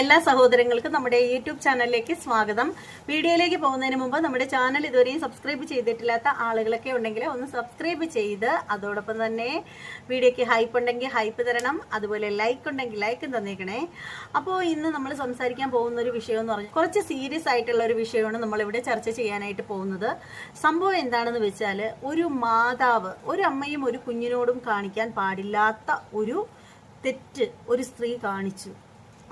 എല്ലാ സഹോദരങ്ങൾക്കും നമ്മുടെ യൂട്യൂബ് ചാനലിലേക്ക് സ്വാഗതം. വീഡിയോയിലേക്ക് പോകുന്നതിന് മുമ്പ് നമ്മുടെ ചാനൽ ഇതുവരെയും സബ്സ്ക്രൈബ് ചെയ്തിട്ടില്ലാത്ത ആളുകളൊക്കെ ഉണ്ടെങ്കിൽ ഒന്ന് സബ്സ്ക്രൈബ് ചെയ്ത് അതോടൊപ്പം തന്നെ വീഡിയോയ്ക്ക് ഹൈപ്പ് ഉണ്ടെങ്കിൽ ഹൈപ്പ് തരണം അതുപോലെ ലൈക്ക് ഉണ്ടെങ്കിൽ ലൈക്കും തന്നേക്കണേ. അപ്പോൾ ഇന്ന് നമ്മൾ സംസാരിക്കാൻ പോകുന്ന ഒരു വിഷയം എന്ന് പറഞ്ഞാൽ കുറച്ച് സീരിയസ് ആയിട്ടുള്ള ഒരു വിഷയമാണ് നമ്മളിവിടെ ചർച്ച ചെയ്യാനായിട്ട് പോകുന്നത്. സംഭവം എന്താണെന്ന് വെച്ചാൽ ഒരു മാതാവ് ഒരു അമ്മയും ഒരു കുഞ്ഞിനോടും കാണിക്കാൻ പാടില്ലാത്ത ഒരു തെറ്റ് ഒരു സ്ത്രീ കാണിച്ചു.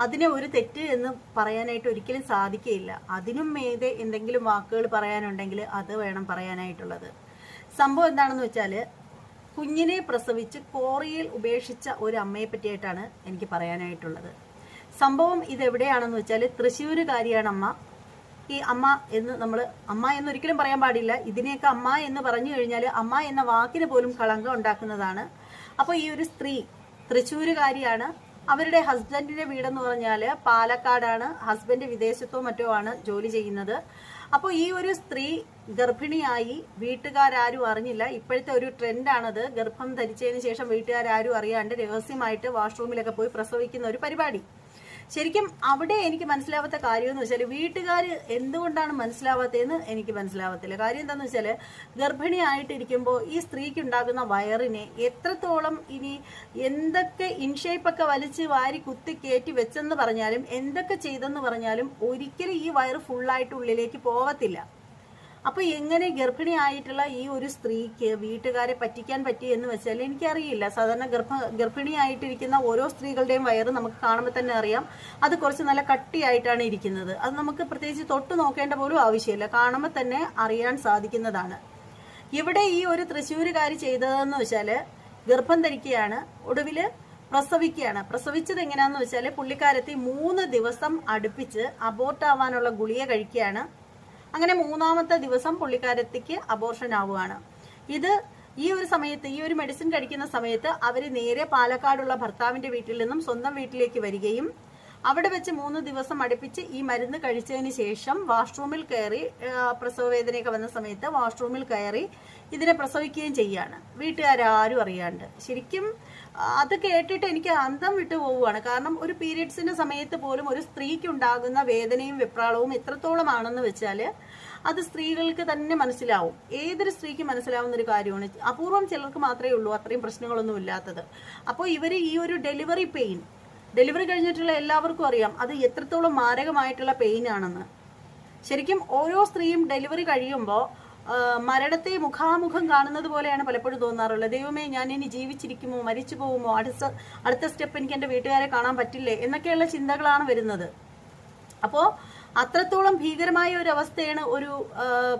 അതിനെ ഒരു തെറ്റ് എന്ന് പറയാനായിട്ട് ഒരിക്കലും സാധിക്കുകയില്ല അതിനും മേതെ എന്തെങ്കിലും വാക്കുകൾ പറയാനുണ്ടെങ്കിൽ അത് വേണം പറയാനായിട്ടുള്ളത്. സംഭവം എന്താണെന്ന് വെച്ചാൽ കുഞ്ഞിനെ പ്രസവിച്ച് കോറിയിൽ ഉപേക്ഷിച്ച ഒരു അമ്മയെ പറ്റിയായിട്ടാണ് എനിക്ക് പറയാനായിട്ടുള്ളത്. സംഭവം ഇതെവിടെയാണെന്ന് വെച്ചാൽ തൃശ്ശൂരുകാരിയാണ് അമ്മ. ഈ അമ്മ എന്ന് നമ്മൾ അമ്മ എന്ന് ഒരിക്കലും പറയാൻ പാടില്ല. ഇതിനെയൊക്കെ അമ്മ എന്ന് പറഞ്ഞു കഴിഞ്ഞാൽ അമ്മ എന്ന വാക്കിന് പോലും കളങ്കം ഉണ്ടാക്കുന്നതാണ്. അപ്പോൾ ഈ ഒരു സ്ത്രീ തൃശ്ശൂരുകാരിയാണ്. അവരുടെ ഹസ്ബൻഡിന്റെ വീടെന്ന് പറഞ്ഞാൽ പാലക്കാടാണ്. ഹസ്ബൻഡ് വിദേശത്തോ മറ്റോ ആണ് ജോലി ചെയ്യുന്നത്. അപ്പോൾ ഈ ഒരു സ്ത്രീ ഗർഭിണിയായി വീട്ടുകാരും അറിഞ്ഞില്ല. ഇപ്പോഴത്തെ ഒരു ട്രെൻഡാണത്. ഗർഭം ധരിച്ചതിന് ശേഷം വീട്ടുകാരും അറിയാണ്ട് രഹസ്യമായിട്ട് വാഷ്റൂമിലൊക്കെ പോയി പ്രസവിക്കുന്ന ഒരു പരിപാടി. ശരിക്കും അവിടെ എനിക്ക് മനസ്സിലാവാത്ത കാര്യം എന്ന് വെച്ചാൽ വീട്ടുകാർ എന്തുകൊണ്ടാണ് മനസ്സിലാവാത്തതെന്ന് എനിക്ക് മനസ്സിലാവത്തില്ല. കാര്യം എന്താണെന്ന് വെച്ചാൽ ഗർഭിണിയായിട്ടിരിക്കുമ്പോൾ ഈ സ്ത്രീക്ക് ഉണ്ടാകുന്ന വയറിനെ എത്രത്തോളം ഇനി എന്തൊക്കെ ഇൻഷേപ്പൊക്കെ വലിച്ച് വാരി കുത്തി കയറ്റി വെച്ചെന്ന് പറഞ്ഞാലും എന്തൊക്കെ ചെയ്തെന്ന് പറഞ്ഞാലും ഒരിക്കലും ഈ വയറ് ഫുള്ളായിട്ട് ഉള്ളിലേക്ക് പോവത്തില്ല. അപ്പൊ എങ്ങനെ ഗർഭിണിയായിട്ടുള്ള ഈ ഒരു സ്ത്രീക്ക് വീട്ടുകാരെ പറ്റിക്കാൻ പറ്റി എന്ന് വെച്ചാൽ എനിക്കറിയില്ല. സാധാരണ ഗർഭ ഗർഭിണിയായിട്ടിരിക്കുന്ന ഓരോ സ്ത്രീകളുടെയും വയറ് നമുക്ക് കാണുമ്പോൾ തന്നെ അറിയാം. അത് കുറച്ച് നല്ല കട്ടിയായിട്ടാണ് ഇരിക്കുന്നത്. അത് നമുക്ക് പ്രത്യേകിച്ച് തൊട്ട് നോക്കേണ്ട പോലും ആവശ്യമില്ല. കാണുമ്പോൾ തന്നെ അറിയാൻ സാധിക്കുന്നതാണ്. ഇവിടെ ഈ ഒരു തൃശ്ശൂരുകാരി ചെയ്തതെന്ന് വെച്ചാൽ ഗർഭം ധരിക്കുകയാണ്. ഒടുവിൽ പ്രസവിക്കുകയാണ്. പ്രസവിച്ചത് എങ്ങനെയാണെന്ന് വെച്ചാൽ പുള്ളിക്കാരത്തി മൂന്ന് ദിവസം അടുപ്പിച്ച് അബോർട്ട് ആവാനുള്ള ഗുളിക കഴിക്കുകയാണ്. അങ്ങനെ മൂന്നാമത്തെ ദിവസം പുള്ളിക്കാരത്തിക്ക് അബോർഷൻ ആവുകയാണ്. ഇത് ഈ ഒരു സമയത്ത് ഈ ഒരു മെഡിസിൻ കഴിക്കുന്ന സമയത്ത് അവർ നേരെ പാലക്കാടുള്ള ഭർത്താവിന്റെ വീട്ടിൽ നിന്നും സ്വന്തം വീട്ടിലേക്ക് വരികയും അവിടെ വെച്ച് മൂന്ന് ദിവസം അടുപ്പിച്ച് ഈ മരുന്ന് കഴിച്ചതിന് ശേഷം വാഷ്റൂമിൽ കയറി ആ, പ്രസവ വേദനയൊക്കെ വന്ന സമയത്ത് വാഷ്റൂമിൽ കയറി ഇതിനെ പ്രസവിക്കുകയും ചെയ്യാണ്. വീട്ടുകാരും അറിയാണ്ട്. ശരിക്കും അത് കേട്ടിട്ട് എനിക്ക് അന്തം വിട്ടു പോവുകയാണ്. കാരണം ഒരു പീരിയഡ്സിന്റെ സമയത്ത് പോലും ഒരു സ്ത്രീക്ക് ഉണ്ടാകുന്ന വേദനയും വെപ്രാളവും എത്രത്തോളമാണെന്ന് വെച്ചാൽ അത് സ്ത്രീകൾക്ക് തന്നെ മനസ്സിലാവും. ഏതൊരു സ്ത്രീക്ക് മനസ്സിലാവുന്ന ഒരു കാര്യമാണ്. അപൂർവം ചിലർക്ക് മാത്രമേ ഉള്ളൂ അത്രയും പ്രശ്നങ്ങളൊന്നും ഇല്ലാത്തത്. അപ്പോൾ ഇവർ ഈ ഒരു ഡെലിവറി പെയിൻ ഡെലിവറി കഴിഞ്ഞിട്ടുള്ള എല്ലാവർക്കും അറിയാം. അത് എത്രത്തോളം മാരകമായിട്ടുള്ള പെയിൻ ആണെന്ന്. ശരിക്കും ഓരോ സ്ത്രീയും ഡെലിവറി കഴിയുമ്പോൾ മരണത്തെ മുഖാമുഖം കാണുന്നത് പോലെയാണ് പലപ്പോഴും തോന്നാറുള്ളത്. ദൈവമേ ഞാൻ ഇനി ജീവിച്ചിരിക്കുമോ മരിച്ചു പോകുമോ അടുത്ത അടുത്ത സ്റ്റെപ്പ് എനിക്ക് എന്റെ വീട്ടുകാരെ കാണാൻ പറ്റില്ലേ എന്നൊക്കെയുള്ള ചിന്തകളാണ് വരുന്നത്. അപ്പോൾ അത്രത്തോളം ഭീകരമായ ഒരു അവസ്ഥയാണ് ഒരു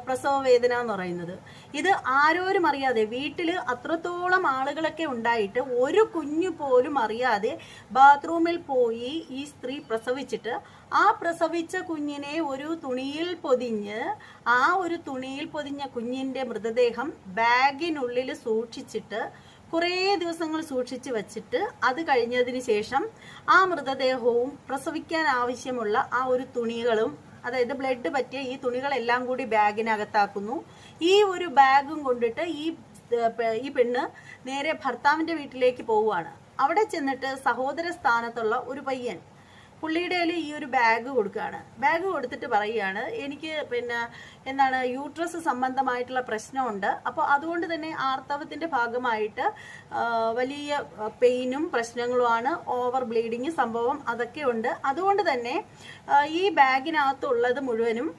പ്രസവ വേദന എന്ന് പറയുന്നത്. ഇത് ആരോരും അറിയാതെ വീട്ടിൽ അത്രത്തോളം ആളുകളൊക്കെ ഉണ്ടായിട്ട് ഒരു കുഞ്ഞു പോലും അറിയാതെ ബാത്റൂമിൽ പോയി ഈ സ്ത്രീ പ്രസവിച്ചിട്ട് ആ പ്രസവിച്ച കുഞ്ഞിനെ ഒരു തുണിയിൽ പൊതിഞ്ഞ് ആ ഒരു തുണിയിൽ പൊതിഞ്ഞ കുഞ്ഞിന്റെ മൃതദേഹം ബാഗിനുള്ളിൽ സൂക്ഷിച്ചിട്ട് കുറേ ദിവസങ്ങൾ സൂക്ഷിച്ചു വച്ചിട്ട് അത് കഴിഞ്ഞതിന് ശേഷം ആ മൃതദേഹവും പ്രസവിക്കാൻ ആവശ്യമുള്ള ആ ഒരു തുണികളും അതായത് ബ്ലഡ് പറ്റിയ ഈ തുണികളെല്ലാം കൂടി ബാഗിനകത്താക്കുന്നു. ഈ ഒരു ബാഗും കൊണ്ടിട്ട് ഈ ഈ പെണ്ണ് നേരെ ഭർത്താവിന്റെ വീട്ടിലേക്ക് പോവുകയാണ്. അവിടെ ചെന്നിട്ട് സഹോദര സ്ഥാനത്തുള്ള ഒരു പയ്യൻ പുള്ളിയുടെ ഈ ഒരു ബാഗ് കൊടുക്കുകയാണ്. ബാഗ് കൊടുത്തിട്ട് പറയുകയാണ് എനിക്ക് പിന്നെ എന്താണ് യൂട്രസ് സംബന്ധമായിട്ടുള്ള പ്രശ്നമുണ്ട്. അപ്പോൾ അതുകൊണ്ട് തന്നെ ആർത്തവത്തിന്റെ ഭാഗമായിട്ട് വലിയ പെയിനും പ്രശ്നങ്ങളുമാണ് ഓവർ ബ്ലീഡിങ് സംഭവം അതൊക്കെ ഉണ്ട്. അതുകൊണ്ട് തന്നെ ഈ ബാഗിനകത്തുള്ളത് മുഴുവനും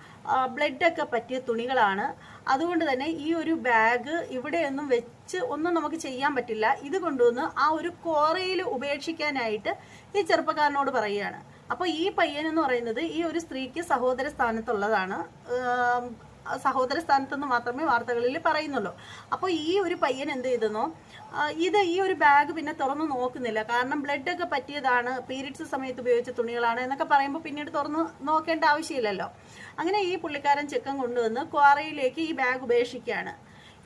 ബ്ലഡൊക്കെ പറ്റിയ തുണികളാണ്. അതുകൊണ്ട് തന്നെ ഈ ഒരു ബാഗ് ഇവിടെയൊന്നും വെച്ച് ഒന്നും നമുക്ക് ചെയ്യാൻ പറ്റില്ല. ഇത് കൊണ്ടുവന്ന് ആ ഒരു കോറയിൽ ഉപേക്ഷിക്കാനായിട്ട് ഈ ചെറുപ്പക്കാരനോട് പറയുകയാണ്. അപ്പോൾ ഈ പയ്യൻ എന്ന് പറയുന്നത് ഈ ഒരു സ്ത്രീക്ക് സഹോദര സ്ഥാനത്തുള്ളതാണ്. സഹോദര സ്ഥാനത്തെന്ന് മാത്രമേ വാർത്തകളിൽ പറയുന്നുള്ളൂ. അപ്പോൾ ഈ ഒരു പയ്യൻ എന്ത് ചെയ്തെന്നോ ഇത് ഈ ഒരു ബാഗ് പിന്നെ തുറന്ന് നോക്കുന്നില്ല. കാരണം ബ്ലഡ് ഒക്കെ പറ്റിയതാണ് പീരീഡ്സ് സമയത്ത് ഉപയോഗിച്ച തുണികളാണ് എന്നൊക്കെ പറയുമ്പോൾ പിന്നീട് തുറന്ന് നോക്കേണ്ട ആവശ്യമില്ലല്ലോ. അങ്ങനെ ഈ പുള്ളിക്കാരൻ ചെക്കൻ കൊണ്ടുവന്ന് ക്വാറയിലേക്ക് ഈ ബാഗ് ഉപേക്ഷിക്കുകയാണ്.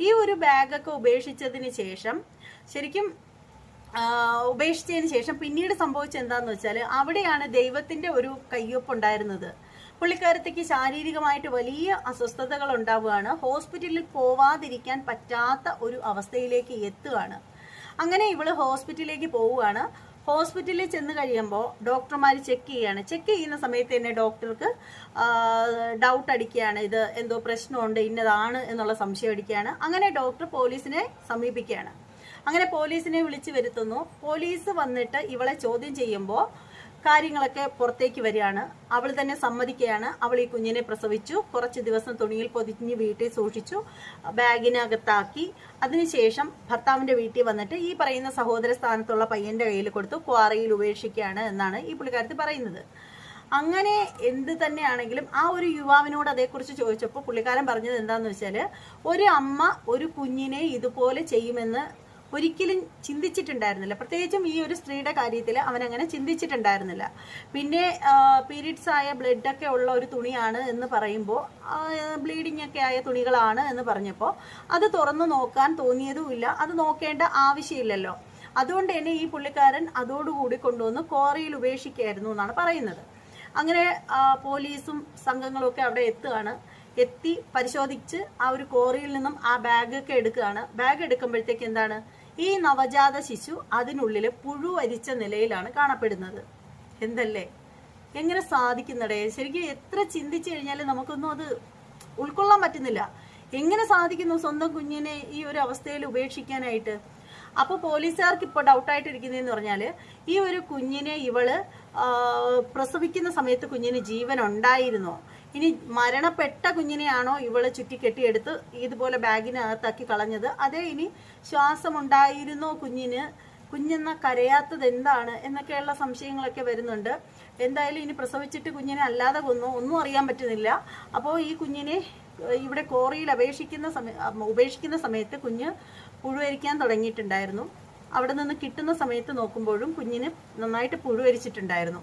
ഈ ഒരു ബാഗൊക്കെ ഉപേക്ഷിച്ചതിന് ശേഷം ശരിക്കും ഉപേക്ഷിച്ചതിന് ശേഷം പിന്നീട് സംഭവിച്ചത് എന്താന്ന് വെച്ചാൽ അവിടെയാണ് ദൈവത്തിന്റെ ഒരു കയ്യൊപ്പ് ഉണ്ടായിരുന്നത്. പുള്ളിക്കാരത്തേക്ക് ശാരീരികമായിട്ട് വലിയ അസ്വസ്ഥതകൾ ഉണ്ടാവുകയാണ്. ഹോസ്പിറ്റലിൽ പോവാതിരിക്കാൻ പറ്റാത്ത ഒരു അവസ്ഥയിലേക്ക് എത്തുകയാണ്. അങ്ങനെ ഇവൾ ഹോസ്പിറ്റലിലേക്ക് പോവുകയാണ്. ഹോസ്പിറ്റലിൽ ചെന്ന് കഴിയുമ്പോൾ ഡോക്ടർമാർ ചെക്ക് ചെയ്യാണ് ചെക്ക് ചെയ്യുന്ന സമയത്ത് തന്നെ ഡോക്ടർക്ക് ഡൗട്ട് അടിക്കുകയാണ്. ഇത് എന്തോ പ്രശ്നമുണ്ട് ഇന്നതാണ് എന്നുള്ള സംശയം അടിക്കുകയാണ്. അങ്ങനെ ഡോക്ടർ പോലീസിനെ സമീപിക്കുകയാണ്. അങ്ങനെ പോലീസിനെ വിളിച്ചു വരുത്തുന്നു. പോലീസ് വന്നിട്ട് ഇവളെ ചോദ്യം ചെയ്യുമ്പോൾ കാര്യങ്ങളൊക്കെ പുറത്തേക്ക് വരികയാണ്. അവൾ തന്നെ സമ്മതിക്കുകയാണ്. അവൾ ഈ കുഞ്ഞിനെ പ്രസവിച്ചു. കുറച്ച് ദിവസം തുണിയിൽ പൊതിഞ്ഞ് വീട്ടിൽ സൂക്ഷിച്ചു. ബാഗിനകത്താക്കി. അതിനുശേഷം ഭർത്താവിന്റെ വീട്ടിൽ വന്നിട്ട് ഈ പറയുന്ന സഹോദര സ്ഥാനത്തുള്ള പയ്യന്റെ കയ്യിൽ കൊടുത്തു. ക്വാറയിൽ ഉപേക്ഷിക്കുകയാണ് എന്നാണ് ഈ പുള്ളിക്കാരത്തി പറയുന്നത്. അങ്ങനെ എന്ത് തന്നെയാണെങ്കിലും ആ ഒരു യുവാവിനോട് അതേക്കുറിച്ച് ചോദിച്ചപ്പോൾ പുള്ളിക്കാരൻ പറഞ്ഞത് എന്താണെന്ന് വെച്ചാൽ ഒരു അമ്മ ഒരു കുഞ്ഞിനെ ഇതുപോലെ ചെയ്യുമെന്ന് ഒരിക്കലും ചിന്തിച്ചിട്ടുണ്ടായിരുന്നില്ല. പ്രത്യേകിച്ചും ഈ ഒരു സ്ത്രീയുടെ കാര്യത്തിൽ അവൻ അങ്ങനെ ചിന്തിച്ചിട്ടുണ്ടായിരുന്നില്ല. പിന്നെ പീരീഡ്സ് ആയ ബ്ലഡൊക്കെ ഉള്ള ഒരു തുണിയാണ് എന്ന് പറയുമ്പോൾ ബ്ലീഡിംഗ് ഒക്കെ ആയ തുണികളാണ് എന്ന് പറഞ്ഞപ്പോൾ അത് തുറന്നു നോക്കാൻ തോന്നിയതുമില്ല. അത് നോക്കേണ്ട ആവശ്യമില്ലല്ലോ. അതുകൊണ്ട് തന്നെ ഈ പുള്ളിക്കാരൻ അതോടുകൂടി കൊണ്ടുവന്ന് കോറയിൽ ഉപേക്ഷിക്കുകയായിരുന്നു എന്നാണ് പറയുന്നത്. അങ്ങനെ പോലീസും സംഘങ്ങളും ഒക്കെ അവിടെ എത്തുകയാണ്. എത്തി പരിശോധിച്ച് ആ ഒരു കോറിയിൽ നിന്നും ആ ബാഗൊക്കെ എടുക്കുകയാണ്. ബാഗ് എടുക്കുമ്പോഴത്തേക്ക് എന്താണ്? ഈ നവജാത ശിശു അതിനുള്ളിൽ പുഴു വരിച്ച നിലയിലാണ് കാണപ്പെടുന്നത്. എന്തല്ലേ? എങ്ങനെ സാധിക്കുന്നടേ? ശരിക്കും എത്ര ചിന്തിച്ചു കഴിഞ്ഞാലും നമുക്കൊന്നും അത് ഉൾക്കൊള്ളാൻ പറ്റുന്നില്ല. എങ്ങനെ സാധിക്കുന്നു സ്വന്തം കുഞ്ഞിനെ ഈ ഒരു അവസ്ഥയിൽ ഉപേക്ഷിക്കാനായിട്ട്? അപ്പോൾ പോലീസുകാർക്ക് ഇപ്പോൾ ഡൗട്ടായിട്ടിരിക്കുന്നതെന്ന് പറഞ്ഞാൽ ഈ ഒരു കുഞ്ഞിനെ ഇവൾ പ്രസവിക്കുന്ന സമയത്ത് കുഞ്ഞിന് ജീവൻ ഉണ്ടായിരുന്നോ ഇനി മരണപ്പെട്ട കുഞ്ഞിനെയാണോ ഇവൾ ചുറ്റിക്കെട്ടിയെടുത്ത് ഇതുപോലെ ബാഗിനകത്താക്കി കളഞ്ഞത്? അതേ ഇനി ശ്വാസമുണ്ടായിരുന്നോ കുഞ്ഞിന്. കുഞ്ഞെന്ന കരയാത്തത് എന്താണ്? എന്നൊക്കെയുള്ള സംശയങ്ങളൊക്കെ വരുന്നുണ്ട്. എന്തായാലും ഇനി പ്രസവിച്ചിട്ട് കുഞ്ഞിനെ അല്ലാതെ കൊന്നു. ഒന്നും അറിയാൻ പറ്റുന്നില്ല. അപ്പോൾ ഈ കുഞ്ഞിനെ ഇവിടെ കോറിയിൽ അപേക്ഷിക്കുന്ന സമയ ഉപേക്ഷിക്കുന്ന സമയത്ത് കുഞ്ഞ് പുഴുവരിക്കാൻ തുടങ്ങിയിട്ടുണ്ടായിരുന്നു. അവിടെ നിന്ന് കിട്ടുന്ന സമയത്ത് നോക്കുമ്പോഴും കുഞ്ഞിന് നന്നായിട്ട് പുഴുവരിച്ചിട്ടുണ്ടായിരുന്നു.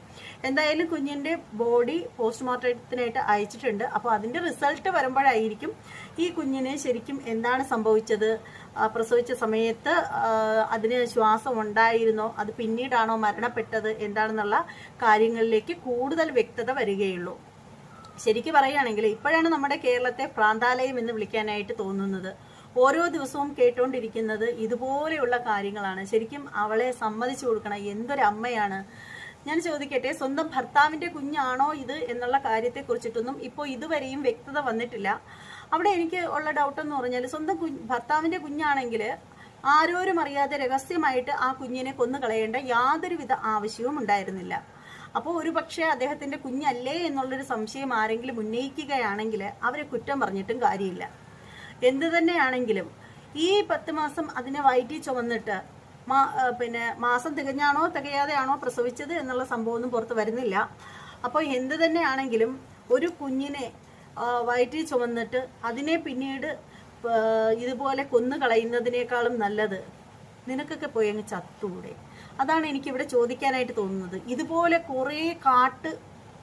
എന്തായാലും കുഞ്ഞിന്റെ ബോഡി പോസ്റ്റ്മോർട്ടത്തിനായിട്ട് അയച്ചിട്ടുണ്ട്. അപ്പോൾ അതിന്റെ റിസൾട്ട് വരുമ്പോഴായിരിക്കും ഈ കുഞ്ഞിന് ശരിക്കും എന്താണ് സംഭവിച്ചത്? പ്രസവിച്ച സമയത്ത് അതിന് ശ്വാസം ഉണ്ടായിരുന്നോ? അത് പിന്നീടാണോ മരണപ്പെട്ടത്? എന്താണെന്നുള്ള കാര്യങ്ങളിലേക്ക് കൂടുതൽ വ്യക്തത വരികയുള്ളൂ. ശരിക്കും പറയുകയാണെങ്കിൽ ഇപ്പോഴാണ് നമ്മുടെ കേരളത്തെ പ്രാന്താലയം എന്ന് വിളിക്കാനായിട്ട് തോന്നുന്നത്. ഓരോ ദിവസവും കേട്ടുകൊണ്ടിരിക്കുന്നത് ഇതുപോലെയുള്ള കാര്യങ്ങളാണ്. ശരിക്കും അവളെ സമ്മതിച്ചു കൊടുക്കണം എന്തൊരു അമ്മയാണ്. ഞാൻ ചോദിക്കട്ടെ സ്വന്തം ഭർത്താവിന്റെ കുഞ്ഞാണോ ഇത് എന്നുള്ള കാര്യത്തെ കുറിച്ചിട്ടൊന്നും ഇപ്പോൾ ഇതുവരെയും വ്യക്തത വന്നിട്ടില്ല. അവിടെ എനിക്ക് ഉള്ള ഡൗട്ട് എന്ന് പറഞ്ഞാൽ സ്വന്തം കുഞ്ഞ് ഭർത്താവിന്റെ കുഞ്ഞാണെങ്കിൽ ആരോരും അറിയാതെ രഹസ്യമായിട്ട് ആ കുഞ്ഞിനെ കൊന്നു കളയേണ്ട യാതൊരുവിധ ആവശ്യവും ഉണ്ടായിരുന്നില്ല. അപ്പോൾ ഒരു പക്ഷേ അദ്ദേഹത്തിന്റെ കുഞ്ഞല്ലേ എന്നുള്ളൊരു സംശയം ആരെങ്കിലും ഉന്നയിക്കുകയാണെങ്കിൽ അവരെ കുറ്റം പറഞ്ഞിട്ടും കാര്യമില്ല. എന്ത് തന്നെയാണെങ്കിലും ഈ പത്ത് മാസം അതിനെ വയറ്റി ചുമന്നിട്ട് മാ- പിന്നെ മാസം തികഞ്ഞാണോ തികയാതെയാണോ പ്രസവിച്ചത് എന്നുള്ള സംഭവമൊന്നും പുറത്ത് വരുന്നില്ല. അപ്പോൾ എന്ത് തന്നെയാണെങ്കിലും ഒരു കുഞ്ഞിനെ വയറ്റി ചുമന്നിട്ട് അതിനെ പിന്നീട് ഇതുപോലെ കൊന്നു കളയുന്നതിനേക്കാളും നല്ലത് നിനക്കൊക്കെ പോയി അങ്ങ് ചത്തൂടെ. അതാണ് എനിക്കിവിടെ ചോദിക്കാനായിട്ട് തോന്നുന്നത്. ഇതുപോലെ കുറേ കാട്ട്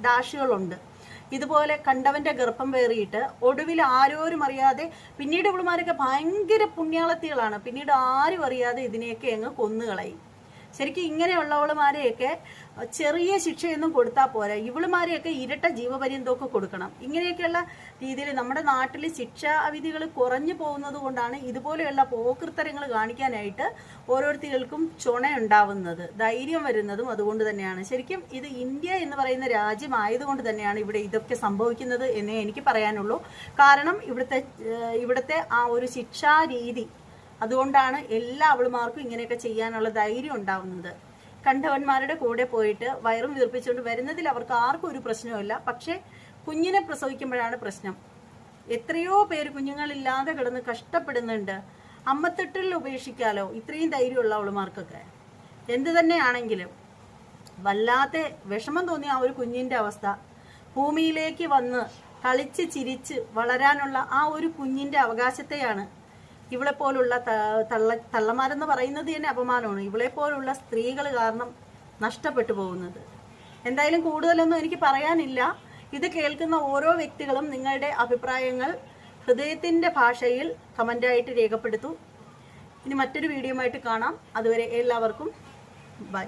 ഡാഷുകളുണ്ട്. ഇതുപോലെ കണ്ടവന്റെ ഗർഭം വേറിയിട്ട് ഒടുവിൽ ആരോരും അറിയാതെ പിന്നീട് ഇവളുമാരൊക്കെ ഭയങ്കര പുണ്യാളത്തികളാണ്. പിന്നീട് ആരും അറിയാതെ ഇതിനെയൊക്കെ അങ്ങ് കൊന്നുകളയും. ശരിക്കും ഇങ്ങനെയുള്ളവളുമാരെയൊക്കെ ചെറിയ ശിക്ഷയൊന്നും കൊടുത്താൽ പോരാ. ഇവളുമാരെയൊക്കെ ഇരട്ട ജീവപര്യന്തമൊക്കെ കൊടുക്കണം. ഇങ്ങനെയൊക്കെയുള്ള രീതിയിൽ നമ്മുടെ നാട്ടിൽ ശിക്ഷാവിധികൾ കുറഞ്ഞു പോകുന്നത് കൊണ്ടാണ് ഇതുപോലെയുള്ള പോകൃത്തരങ്ങൾ കാണിക്കാനായിട്ട് ഓരോരുത്തർക്കും ചുണയുണ്ടാവുന്നത് ധൈര്യം വരുന്നതും അതുകൊണ്ട് തന്നെയാണ്. ശരിക്കും ഇത് ഇന്ത്യ എന്ന് പറയുന്ന രാജ്യമായതുകൊണ്ട് തന്നെയാണ് ഇവിടെ ഇതൊക്കെ സംഭവിക്കുന്നത് എന്നേ എനിക്ക് പറയാനുള്ളൂ. കാരണം ഇവിടുത്തെ ഇവിടുത്തെ ആ ഒരു ശിക്ഷാ രീതി അതുകൊണ്ടാണ് എല്ലാ അവളുമാർക്കും ഇങ്ങനെയൊക്കെ ചെയ്യാനുള്ള ധൈര്യം ഉണ്ടാവുന്നത്. കണ്ടവന്മാരുടെ കൂടെ പോയിട്ട് വയറും വീർപ്പിച്ചുകൊണ്ട് വരുന്നതിൽ അവർക്ക് ആർക്കും ഒരു പ്രശ്നവുമില്ല പക്ഷേ കുഞ്ഞിനെ പ്രസവിക്കുമ്പോഴാണ് പ്രശ്നം. എത്രയോ പേര് കുഞ്ഞുങ്ങളില്ലാതെ കിടന്ന് കഷ്ടപ്പെടുന്നുണ്ട്. അമ്മത്തെട്ടിൽ ഉപേക്ഷിക്കാലോ? ഇത്രയും ധൈര്യമുള്ള അവളുമാർക്കൊക്കെ. എന്ത് തന്നെയാണെങ്കിലും വല്ലാത്ത വിഷമം തോന്നിയ ആ ഒരു കുഞ്ഞിന്റെ അവസ്ഥ. ഭൂമിയിലേക്ക് വന്ന് കളിച്ച് ചിരിച്ച് വളരാനുള്ള ആ ഒരു കുഞ്ഞിന്റെ അവകാശത്തെയാണ് ഇവളെ പോലുള്ള തള്ള തള്ളമാരെന്ന് പറയുന്നത് തന്നെ അപമാനമാണ്. ഇവളെ പോലുള്ള സ്ത്രീകൾ കാരണം നഷ്ടപ്പെട്ടു പോകുന്നത്. എന്തായാലും കൂടുതലൊന്നും എനിക്ക് പറയാനില്ല. ഇത് കേൾക്കുന്ന ഓരോ വ്യക്തികളും നിങ്ങളുടെ അഭിപ്രായങ്ങൾ ഹൃദയത്തിന്റെ ഭാഷയിൽ കമന്റായിട്ട് രേഖപ്പെടുത്തൂ. ഇനി മറ്റൊരു വീഡിയോ ആയിട്ട് കാണാം. അതുവരെ എല്ലാവർക്കും ബൈ.